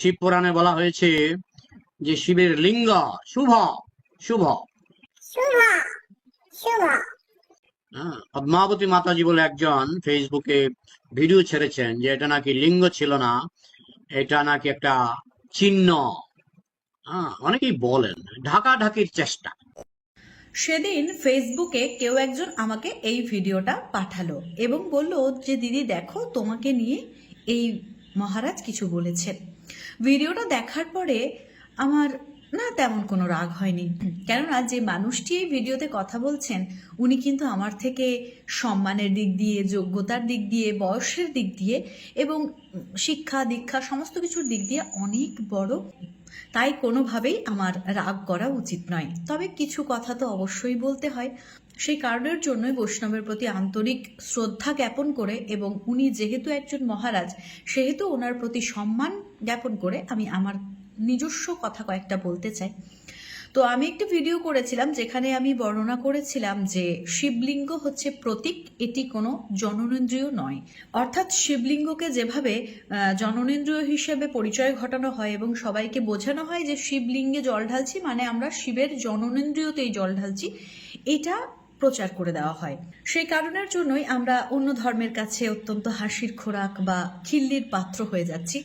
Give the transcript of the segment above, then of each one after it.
শিব পুরাণে বলা হয়েছে যে শিবের লিঙ্গ শুভ শুভ। শুভ শুভ। হ্যাঁ, পদ্মাবতী মাতাজি বলে একজন ফেসবুকে ভিডিও ছেড়েছেন যে এটা নাকি লিঙ্গ ছিল না এটা নাকি একটা চিহ্ন। হ্যাঁ অনেকেই বলেন ঢাকা ঢাকির চেষ্টা। সেদিন ফেসবুকে কেউ একজন আমাকে এই ভিডিওটা পাঠালো এবং বলল যে দিদি দেখো তোমাকে নিয়ে এই মহারাজ কিছু বলেছেন। ভিডিওটা দেখার পরে আমার না তেমন কোনো রাগ হয়নি। কেননা যে মানুষটি এই ভিডিওতে কথা বলছেন, উনি কিন্তু আমার থেকে সম্মানের দিক দিয়ে, যোগ্যতার দিক দিয়ে, বয়সের দিক দিয়ে এবং শিক্ষা, দীক্ষা সমস্ত কিছুর দিক দিয়ে অনেক বড়। তাই কোনোভাবেই আমার রাগ করা উচিত নয়। তবে কিছু কথা তো অবশ্যই বলতে হয়। সেই কারণের জন্যই বৈষ্ণবের প্রতি আন্তরিক শ্রদ্ধা জ্ঞাপন করে এবং উনি যেহেতু একজন মহারাজ, সেহেতু ওনার প্রতি সম্মান জ্ঞাপন করে আমি আমার নিজস্ব কথা কয়েকটা বলতে চাই। তো আমি একটি ভিডিও করেছিলাম যেখানে আমি বর্ণনা করেছিলাম যে শিবলিঙ্গ হচ্ছে প্রতীক, এটি কোনো জননেন্দ্রিয় নয়। অর্থাৎ শিবলিঙ্গকে যেভাবে জননেন্দ্রিয় হিসেবে পরিচয় ঘটানো হয় এবং সবাইকে বোঝানো হয় যে শিবলিঙ্গে জল ঢালছি মানে আমরা শিবের জননেন্দ্রিয়তেই জল ঢালছি, এটা প্রচার করে দেওয়া হয়। সেই কারণের জন্যই আমরা অন্য ধর্মের কাছে অত্যন্ত হাসির খোরাক বা খিল্লির পাত্র হয়ে যাচ্ছি।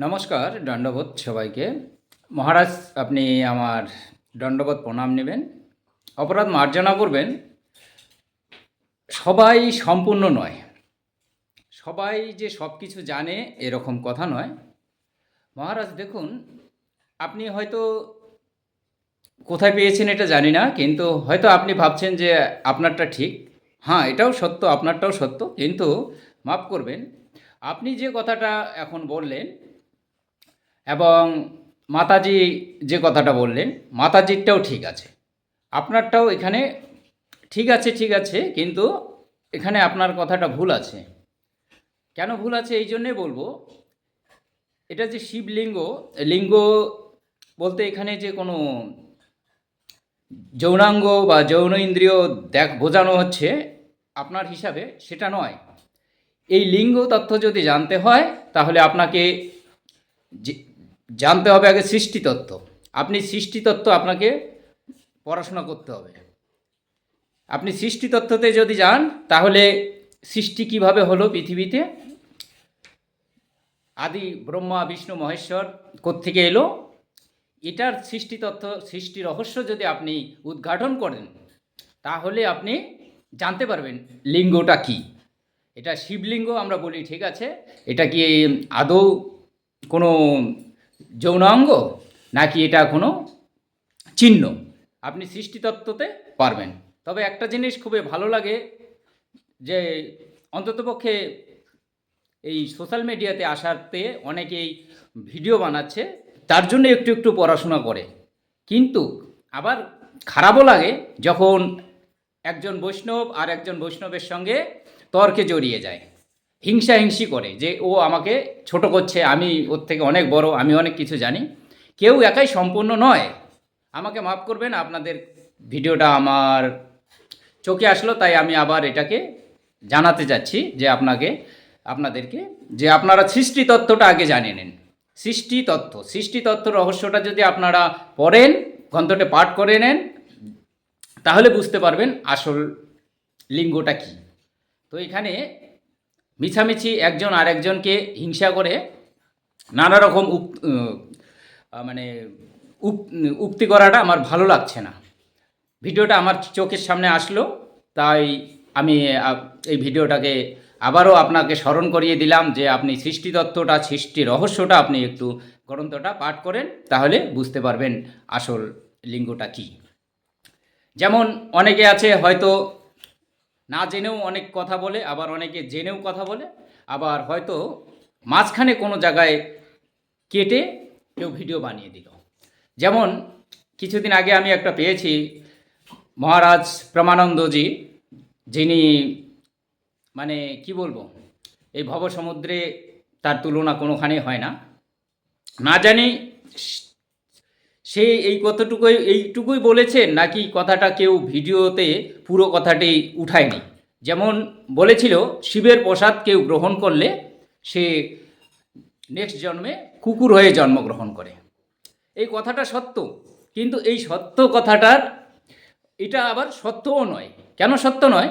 নমস্কার, দণ্ডবোধ সবাইকে। মহারাজ, আপনি আমার দণ্ডবোধ প্রণাম নেবেন। অপরাধ মার্জনা করবেন। সবাই সম্পূর্ণ নয়। সবাই যে সব কিছু জানে, এরকম কথা নয়। মহারাজ, দেখুন, আপনি হয়তো কোথায় পেয়েছেন এটা জানি না, কিন্তু হয়তো আপনি ভাবছেন যে আপনারটা ঠিক। হ্যাঁ এটাও সত্য, আপনারটাও সত্য, কিন্তু মাফ করবেন, আপনি যে কথাটা এখন বললেন এবং মাতাজি যে কথাটা বললেন, মাতাজিরটাও ঠিক আছে। আপনারটাও এখানে ঠিক আছে ঠিক আছে, কিন্তু এখানে আপনার কথাটা ভুল আছে। কেন ভুল আছে এই জন্যে বলব, এটা যে শিবলিঙ্গ, লিঙ্গ বলতে এখানে যে কোনো যৌনাঙ্গ বা যৌন ইন্দ্রিয় দেখ, বোঝানো হচ্ছে আপনার হিসাবে, সেটা নয়। এই লিঙ্গ তথ্য যদি জানতে হয়, তাহলে আপনাকে জানতে হবে আগে সৃষ্টি সৃষ্টিতত্ত্ব আপনি সৃষ্টি সৃষ্টিতত্ত্ব আপনাকে পড়াশোনা করতে হবে। আপনি সৃষ্টি সৃষ্টিতত্ত্বতে যদি যান, তাহলে সৃষ্টি কীভাবে হলো পৃথিবীতে? আদি ব্রহ্মা, বিষ্ণু, মহেশ্বর কোত্থেকে এলো? এটার সৃষ্টিতত্ত্ব সৃষ্টি রহস্য যদি আপনি উদ্ঘাটন করেন, তাহলে আপনি জানতে পারবেন লিঙ্গটা কী। এটা শিবলিঙ্গ আমরা বলি, ঠিক আছে? এটা কি আদৌ কোনো যৌনাঙ্গ, নাকি এটা কোনো চিহ্ন? আপনি সৃষ্টিতত্ত্বতে পারবেন। তবে একটা জিনিস খুবই ভালো লাগে, যে অন্ততপক্ষে এই সোশ্যাল মিডিয়াতে আসাতে অনেকেই ভিডিও বানাচ্ছে তার জন্য একটু একটু পড়াশোনা করে। কিন্তু আবার খারাপও লাগে যখন একজন বৈষ্ণব আর একজন বৈষ্ণবের সঙ্গে তর্কে জড়িয়ে যায়। হিংসা হিংসি করে যে, ও আমাকে ছোট করছে, আমি ওর থেকে অনেক বড়, আমি অনেক কিছু জানি। কেউ একাই সম্পূর্ণ নয়। আমাকে মাফ করবেন, আপনাদের ভিডিওটা আমার চোখে আসলো, তাই আমি আবার এটাকে জানাতে যাচ্ছি যে, আপনাকে, আপনাদেরকে, যে আপনারা সৃষ্টি তত্ত্বটা আগে জানিয়ে নেন। সৃষ্টি তত্ত্ব সৃষ্টি তত্ত্ব রহস্যটা যদি আপনারা পড়েন, গ্রন্থটা পাঠ করে নেন, তাহলে বুঝতে পারবেন আসল লিঙ্গটা কী। তো এখানে মিছামিছি একজন আরেকজনকে হিংসা করে নানা রকম মানে উক- উক্তি করাটা আমার ভালো লাগছে না। ভিডিওটা আমার চোখের সামনে আসলো, তাই আমি এই ভিডিওটাকে আবারও আপনাকে স্মরণ করিয়ে দিলাম যে আপনি সৃষ্টিতত্ত্বটা, সৃষ্টি রহস্যটা আপনি একটু গ্রন্থটা পাঠ করেন, তাহলে বুঝতে পারবেন আসল লিঙ্গটা কী। যেমন অনেকে আছে হয়তো না জেনেও অনেক কথা বলে, আবার অনেকে জেনেও কথা বলে, আবার হয়তো মাঝখানে কোনো জায়গায় কেটে কেউ ভিডিও বানিয়ে দিল। যেমন কিছুদিন আগে আমি একটা পেয়েছি মহারাজ প্রমানন্দজি, যিনি মানে কি বলব? এই ভবসমুদ্রে তার তুলনা কোনোখানে হয় না। না জানি সে এই কতটুকুই, এইটুকুই বলেছেন নাকি কথাটা কেউ ভিডিওতে পুরো কথাটি উঠায়নি। যেমন বলেছিল, শিবের প্রসাদ কেউ গ্রহণ করলে সে নেক্সট জন্মে কুকুর হয়ে জন্মগ্রহণ করে। এই কথাটা সত্য, কিন্তু এই সত্য কথাটার, এটা আবার সত্যও নয়। কেন সত্য নয়?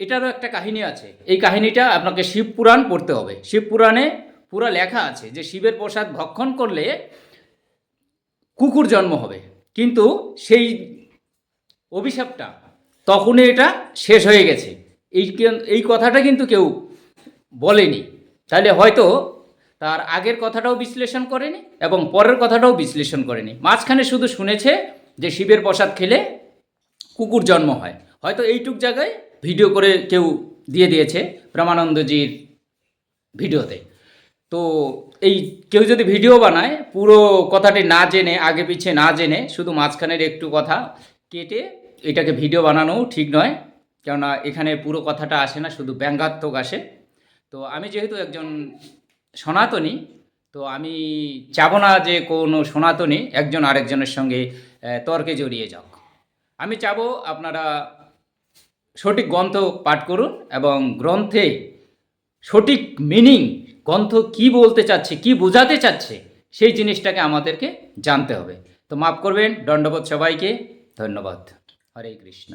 এটারও একটা কাহিনী আছে। এই কাহিনীটা আপনাকে শিবপুরাণ পড়তে হবে। শিবপুরাণে পুরো লেখা আছে যে শিবের প্রসাদ ভক্ষণ করলে কুকুর জন্ম হবে। কিন্তু সেই অভিশাপটা তখনই এটা শেষ হয়ে গেছে। এই এই কথাটা কিন্তু কেউ বলেনি। তাহলে হয়তো তার আগের কথাটাও বিশ্লেষণ করেনি এবং পরের কথাটাও বিশ্লেষণ করেনি। মাঝখানে শুধু শুনেছে যে শিবের প্রসাদ খেলে কুকুর জন্ম হয়। হয়তো এইটুক জায়গায় ভিডিও করে কেউ দিয়ে দিয়েছে প্রেমানন্দজির ভিডিওতে। তো এই কেউ যদি ভিডিও বানায়, পুরো কথাটি না জেনে, আগে পিছে না জেনে, শুধু মাঝখানের একটু কথা কেটে এটাকে ভিডিও বানানোও ঠিক নয়, কেননা এখানে পুরো কথাটা আসে না, শুধু ব্যঙ্গাত্মক আসে। তো আমি যেহেতু একজন সনাতনী, তো আমি চাবো না যে কোনো সনাতনী একজন আরেকজনের সঙ্গে তর্কে জড়িয়ে যাক। আমি চাবো আপনারা সঠিক গ্রন্থ পাঠ করুন এবং গ্রন্থে সঠিক মিনিং গ্রন্থ কি বলতে চাচ্ছে, কি বোঝাতে চাচ্ছে, সেই জিনিসটাকে আমাদেরকে জানতে হবে। তো মাফ করবেন, দণ্ডবোধ সবাইকে, ধন্যবাদ। হরে কৃষ্ণ।